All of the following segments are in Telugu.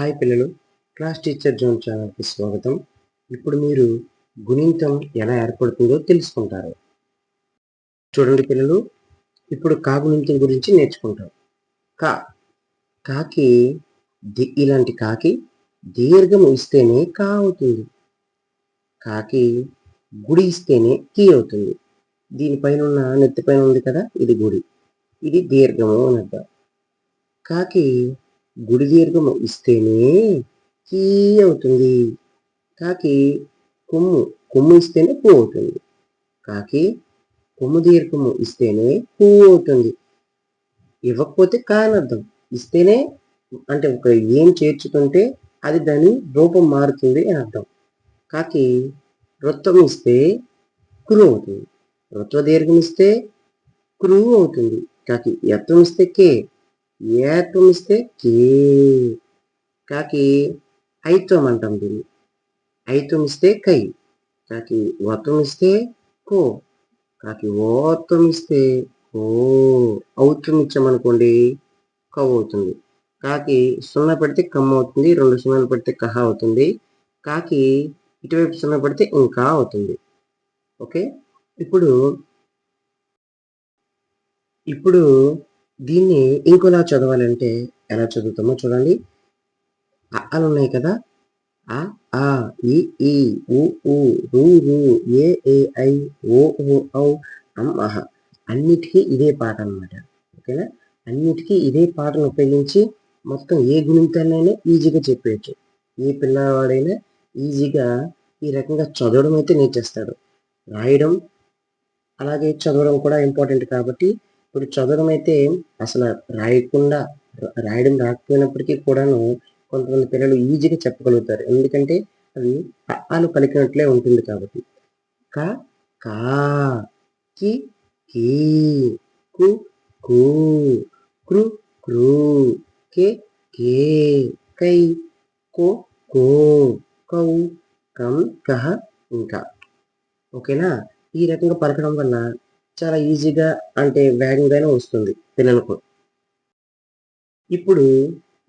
హాయ్ పిల్లలు. క్లాస్ టీచర్ జోన్ ఛానల్కి స్వాగతం. ఇప్పుడు మీరు గుణింతం ఎలా ఏర్పడుతుందో తెలుసుకుంటారు. చూడండి పిల్లలు ఇప్పుడు కా గుణింతం గురించి నేర్చుకుంటాం. కా. కాకి ది- ఇలాంటి కాకి దీర్ఘం ఇస్తేనే కా అవుతుంది. కాకి గుడి ఇస్తేనే కీ అవుతుంది. దీనిపైన ఉన్న నెత్తిపైన ఉంది కదా ఇది గుడి. ఇది దీర్ఘము అని అర్థం. కాకి గుడి దీర్ఘము ఇస్తేనే కీ అవుతుంది కాకి కొమ్ము కొమ్ము ఇస్తేనే పూ అవుతుంది కాకి కొమ్ము దీర్ఘము ఇస్తేనే పూ అవుతుంది ఇవ్వకపోతే కానర్థం. అర్థం ఇస్తేనే అంటే ఒక ఏం చేర్చుకుంటే అది దాని రూపం మారుతుంది అని అర్థం. కాకి వృత్తం ఇస్తే కురు అవుతుంది వృత్వ దీర్ఘం ఇస్తే క్రూ అవుతుంది కాకి ఎత్తం ఇస్తే కే? ఏత్వం ఇస్తే కే. కాకి ఐత్వం అంటాం దీన్ని. ఐత్వం ఇస్తే కై. కాకి వత్వం ఇస్తే కో. కాకి ఓత్వం ఇస్తే ఓ ఔత్వం ఇచ్చామనుకోండి కవ్ అవుతుంది. కాకి సున్నా పెడితే కమ్ అవుతుంది రెండు సున్నాలు పెడితే కహ అవుతుంది. కాకి ఇటువైపు సున్నా పెడితే ఇంకా అవుతుంది. ఓకే? ఇప్పుడు ఇప్పుడు దీన్ని ఇంకోలా చదవాలంటే ఎలా చదువుతామో చూడండి. అలు ఉన్నాయి కదా. ఆ ఆ ఈ ఈ ఉ ఊ రూ రు ఏ ఏ ఐ ఓ ఓ ఔ అమ్ అహ. అన్నిటికీ ఇదే పాట అనమాట ఓకేనా? అన్నిటికీ ఇదే పాటను ఉపయోగించి మొత్తం ఏ గుణితాన్నైనా ఈజీగా చెప్పేయచ్చు. ఏ పిల్లవాడైనా ఈజీగా ఈ రకంగా చదవడం అయితే నేర్చేస్తాడు. రాయడం అలాగే చదవడం కూడా ఇంపార్టెంట్ కాబట్టి ఇప్పుడు చదవడం అయితే అసలు రాయకుండా రాయడం రాకపోయినప్పటికీ కూడాను కొంతమంది పిల్లలు ఈజీగా చెప్పగలుగుతారు. ఎందుకంటే అది అలు పలికినట్లే ఉంటుంది కాబట్టి. క కా కి కీ కు కు కృ క్రు కే కే కై కో కో కౌ కం కహ ఇంకా. ఓకేనా? ఈ రకంగా పలకడం వల్ల చాలా ఈజీగా అంటే వేగంగానే వస్తుంది పిల్లలకు ఇప్పుడు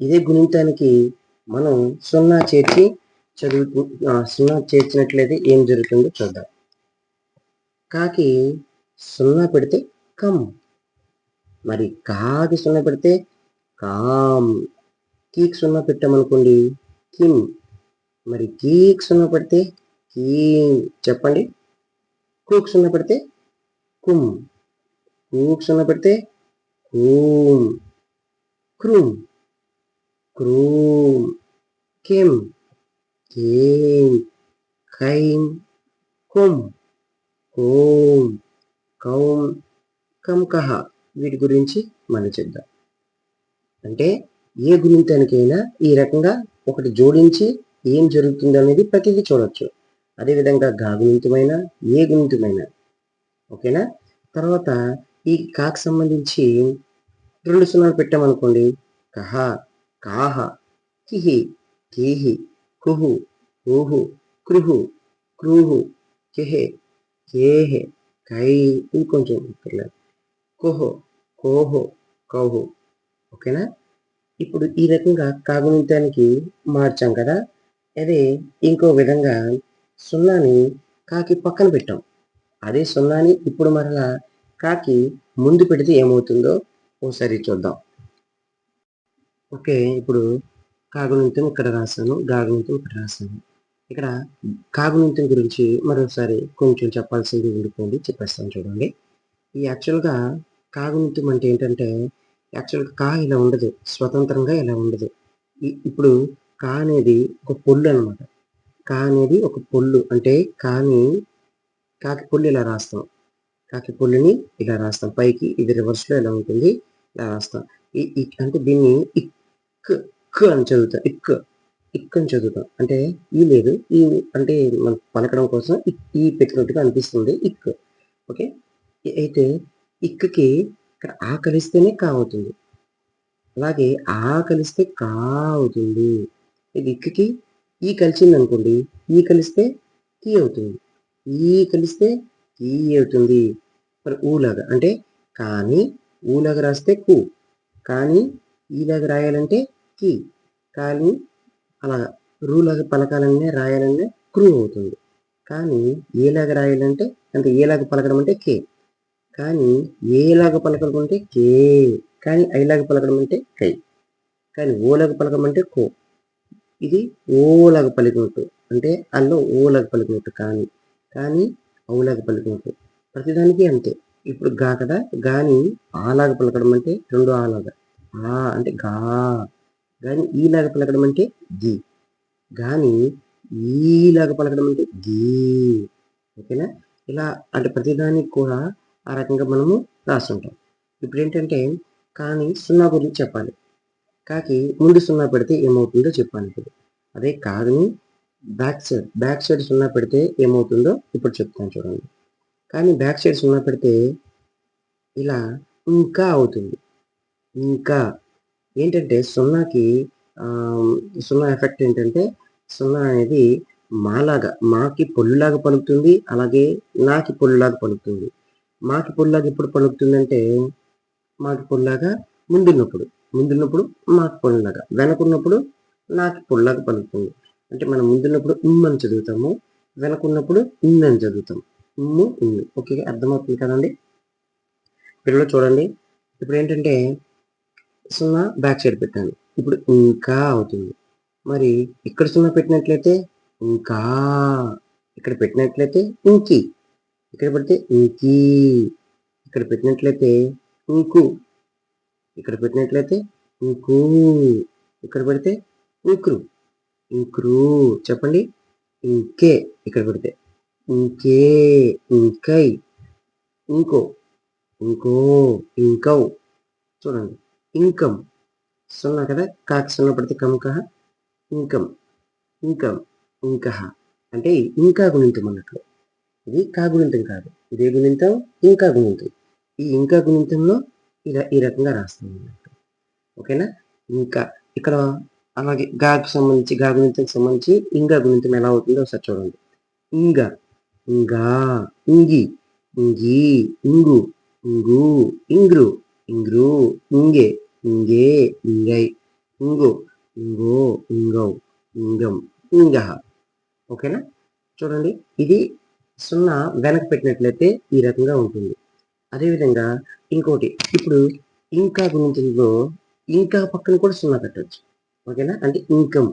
ఇదే గుణింతానికి మనం సున్నా చేర్చి చదువు సున్నా చేర్చినట్లయితే ఏం జరుగుతుందో చూద్దాం. కాకి సున్నా పెడితే కమ్. మరి కాకి సున్నా పెడితే కామ్. కీకి సున్నా పెట్టామనుకోండి కిమ్. మరి కీకి సున్నా పెడితే కీ చెప్పండి. కూకి సున్నా పెడితే కుం కూక్షణ పెడితే కూం క్రూం క్రూం కిమ్. కేం కైమ్. కుం కోమ్. కౌం కంకహ వీటి గురించి మనం చెప్దాం. అంటే ఏ గుణింతానికైనా ఈ రకంగా ఒకటి జోడించి ఏం జరుగుతుంది అనేది ప్రతిదీ చూడొచ్చు. అదేవిధంగా గా గుణింతమైన ఏ గుణింతమైన ఓకేనా? తర్వాత ఈ కాకు సంబంధించి రెండు సున్నాలు పెట్టామనుకోండి. కహ కాహ కిహి కీహి కుహు ఊహు కృహు క్రూహు కెహె కేహె కై ఇంకొంచెం పిల్లలు కోహో కోహో కౌహు. ఓకేనా? ఇప్పుడు ఈ రకంగా కాగుణితానికి మార్చాం కదా. అదే ఇంకో విధంగా సున్నాని కాకి పక్కన పెట్టాం. అదే సున్నాని ఇప్పుడు మరలా కాకి ముందు పెడితే ఏమవుతుందో ఓసారి చూద్దాం. ఓకే ఇప్పుడు కాగునింతం ఇక్కడ రాశాను గాగునింతం ఇక్కడ రాశాను. ఇక్కడ కాగునింతం గురించి మరోసారి కొంచెం చెప్పాల్సింది ఉండిపోయింది చెప్పేస్తాను చూడండి. ఈ యాక్చువల్గా కాగునింతం అంటే ఏంటంటే యాక్చువల్గా కా ఇలా ఉండదు స్వతంత్రంగా ఇలా ఉండదు. ఇప్పుడు కా అనేది ఒక పొల్లు అనమాట కా అనేది ఒక పొల్లు అంటే కాని కాకి పుల్లి ఇలా రాస్తాం. కాకి పుల్లిని ఇలా రాస్తాం. పైకి ఇది రివర్స్లో ఇలా ఉంటుంది? ఇలా రాస్తాం. ఈ అంటే దీన్ని ఇక్ క్ అని చదువుతాం. ఇక్ ఇక్ అని చదువుతాం. అంటే ఈ లేదు. ఈ అంటే మనం పలకడం కోసం ఈ పెట్టినట్టుగా అనిపిస్తుంది. ఇక్. ఓకే? అయితే ఇక్కి ఇక్కడ ఆ కలిస్తేనే కా అవుతుంది. అలాగే ఆ కలిస్తే కా అవుతుంది. ఇది ఇక్కి ఈ కలిసింది అనుకోండి ఈ కలిస్తే కీ అవుతుంది. ఈ కలిస్తే ఈ అవుతుంది. మరి ఊలాగా అంటే కానీ ఊలాగా రాస్తే కు. కానీ ఈలాగా రాయాలంటే కి. కానీ అలా రూలాగా పలకాలనే రాయాలనే క్రూ అవుతుంది. కానీ ఏలాగా రాయాలంటే అంటే ఏలాగా పలకడం అంటే కే. కానీ ఏలాగా పలకడం అంటే కే. కానీ ఐలాగా పలకడం అంటే కై. కానీ ఓలాగా పలకడం అంటే కో. ఇది ఓలాగా పలికినట్టు అంటే అందులో ఓలాగా పలికినట్టు కానీ. కానీ ఔలాగా పలికినట్టు. ప్రతిదానికి అంతే. ఇప్పుడు గా కదా? గాని ఆలాగా పలకడం అంటే రెండు ఆలాగా. ఆ అంటే గా. కానీ ఈలాగా పలకడం అంటే గి. కానీ ఈలాగా పలకడం అంటే గీ. ఓకేనా? ఇలా అంటే ప్రతిదానికి కూడా ఆ రకంగా మనము రాస్తుంటాం ఇప్పుడు ఏంటంటే కానీ సున్నా గురించి చెప్పాలి. కాకి ముందు సున్నా పెడితే ఏమవుతుందో చెప్పాను ఇప్పుడు. అదే కాదని బ్యాక్ సైడ్ బ్యాక్ సైడ్ సున్నా పెడితే ఏమవుతుందో ఇప్పుడు చెప్తాను చూడండి. కానీ బ్యాక్ సైడ్ సున్నా పెడితే ఇలా ఇంకా అవుతుంది. ఇంకా ఏంటంటే సున్నాకి సున్నా ఎఫెక్ట్ ఏంటంటే సున్నా అనేది మాలాగా మాకి పొల్లులాగా పలుకుతుంది అలాగే నాకి పొల్లులాగా పలుకుతుంది. మాకి పొల్లులాగా ఎప్పుడు పలుకుతుందంటే మాకి పొల్లులాగా ముందున్నప్పుడు ముందున్నప్పుడు మాకు పొల్లులాగా వెనకున్నప్పుడు నాకు పొల్లాగా పలుకుతుంది. అంటే మనం ముందున్నప్పుడు ఉమ్ అని చదువుతాము వెనకున్నప్పుడు ఇన్ అని చదువుతాం ఉమ్ము ఇన్ను ఓకే అర్థమవుతుంది కదండి? పిల్లలు చూడండి. ఇప్పుడు ఏంటంటే సున్నా బ్యాక్ సైడ్ పెట్టాను ఇప్పుడు ఇంకా అవుతుంది. మరి ఇక్కడ సున్నా పెట్టినట్లయితే ఇంకా ఇక్కడ పెట్టినట్లయితే ఇంకి. ఇక్కడ పెడితే ఇంకి. ఇక్కడ పెట్టినట్లయితే ఇంకు. ఇక్కడ పెట్టినట్లయితే ఇంకు. ఇక్కడ పెడితే ఇంక్రు ఇంక్రూ. చెప్పండి. ఇంకే. ఇక్కడ పెడితే. ఇంకే. ఇంకై. ఇంకో. ఇంకో. ఇంకౌ. చూడండి. ఇంకమ్ సున్నా కదా? కాకి సున్నా పడితే కమ్ కహ? ఇంకమ్ ఇంకమ్ ఇంకహ. అంటే ఇంకా గుణింతం అన్నట్లు. ఇది కా గుణింతం కాదు. ఇదే గుణింతం ఇంకా గుణింతం. ఈ ఇంకా గుణింతంలో ఇలా ఈ రకంగా రాస్తాం అన్నట్టు. ఓకేనా? ఇంకా ఇక్కడ అలాగే గాకు సంబంధించి గా గుణింతం సంబంధించి ఇంకా గుణింతం ఎలా అవుతుందో ఒకసారి చూడండి. ఇంగా ఇంగా ఇంగి ఇంగి ఇంగు ఇంగు ఇంగ్రు ఇంగ్రు ఇంగే ఇంగే ఇంగై ఇంగు ఇంగో ఇంగౌ ఇంగం ఇంగ ఓకేనా? చూడండి ఇది సున్నా వెనక్కి పెట్టినట్లయితే ఈ రకంగా ఉంటుంది. అదేవిధంగా ఇంకోటి ఇప్పుడు ఇంకా గుణించడంలో ఇంకా పక్కన కూడా సున్నా పెట్టచ్చు. ఓకేనా? అంటే ఇన్కమ్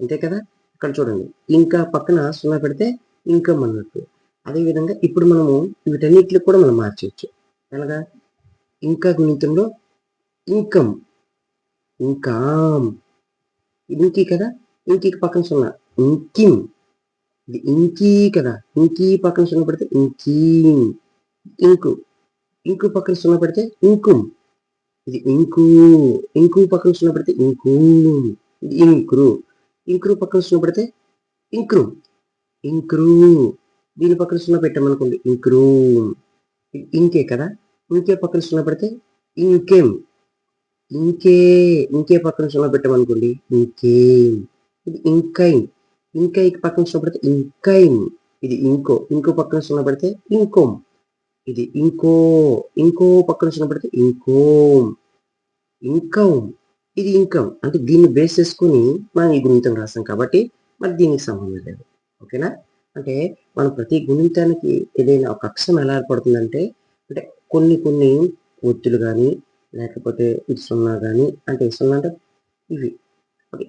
అంతే కదా? ఇక్కడ చూడండి. ఇంకా పక్కన సున్నా పెడితే ఇన్కమ్ అన్నట్టు. అదేవిధంగా ఇప్పుడు మనము వీటన్నిటికి కూడా మనం మార్చవచ్చు ఎలాగా? ఇంకా గుణితంలో ఇన్కమ్ ఇంకామ్ ఇంకీ కదా? ఇంకీ పక్కన సున్నా. ఇంకిమ్ ఇది ఇంకీ కదా? ఇంకీ పక్కన సున్నా పెడితే ఇంకీ. ఇంకు. ఇంకు పక్కన సున్నా పెడితే ఇంకుమ్ ఇది ఇంకు ఇంకు పక్కన సున్నా పెడితే ఇంకు ఇది ఇంక్రు. ఇంక్రు పక్కన సున్నా పెడితే ఇంక్రు. ఇంక్రు. దీని పక్కన సున్నా పెట్టామనుకోండి ఇంక్రు. ఇంకే కదా? ఇంకే పక్కన సున్నా పెడితే ఇంకేం? ఇంకే. ఇంకే పక్కన సున్నా పెట్టామనుకోండి ఇంకేం? ఇది ఇంకైన్ ఇంకా పక్కన సున్నా పెడితే ఇంకైన్ ఇది ఇంకో. ఇంకో పక్కన సున్నా పెడితే ఇంకోం. ఇది ఇంకో ఇంకో పక్కన సున్నా ఇంకో. ఇన్కమ్ ఇది ఇన్కమ్ అంటే దీన్ని బేస్ చేసుకుని మనం ఈ గుణితం రాస్తాం కాబట్టి మరి దీనికి సంబంధం లేదు. ఓకేనా? అంటే మనం ప్రతి గుణితానికి ఏదైనా ఒక అక్షరం ఎలా ఏర్పడుతుందంటే అంటే కొన్ని కొన్ని ఒత్తులు కానీ లేకపోతే ఇది సున్నా కానీ అంటే సున్నా అంటే ఇవి.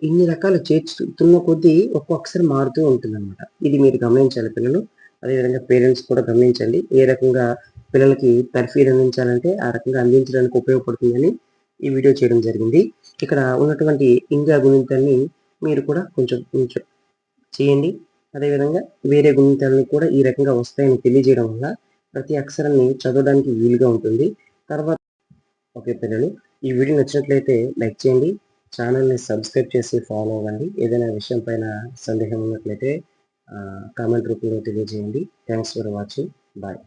ఇన్ని రకాలు చేర్చుతున్న కొద్దీ ఒక్కో అక్షరం మారుతూ ఉంటుంది ఇది మీరు గమనించాలి పిల్లలు. అదేవిధంగా పేరెంట్స్ కూడా గమనించండి. ఏ రకంగా పిల్లలకి తర్ఫీదు అందించాలంటే ఆ రకంగా అందించడానికి ఉపయోగపడుతుందని ఈ వీడియో చేయడం జరిగింది. ఇక్కడ ఉన్నటువంటి ఇంకా గుణితాన్ని మీరు కూడా కొంచెం కొంచెం చేయండి. అదేవిధంగా వేరే గుణింతాలను కూడా ఈ రకంగా వస్తాయని తెలియజేయడం వల్ల ప్రతి అక్షరాన్ని చదవడానికి వీలుగా ఉంటుంది. తర్వాత ఓకే పిల్లలు ఈ వీడియో నచ్చినట్లయితే లైక్ చేయండి. ఛానల్ని సబ్స్క్రైబ్ చేసి ఫాలో అవ్వండి. ఏదైనా విషయం పైన సందేహం ఉన్నట్లయితే కామెంట్ రూపంలో తెలియజేయండి. Thanks for watching bye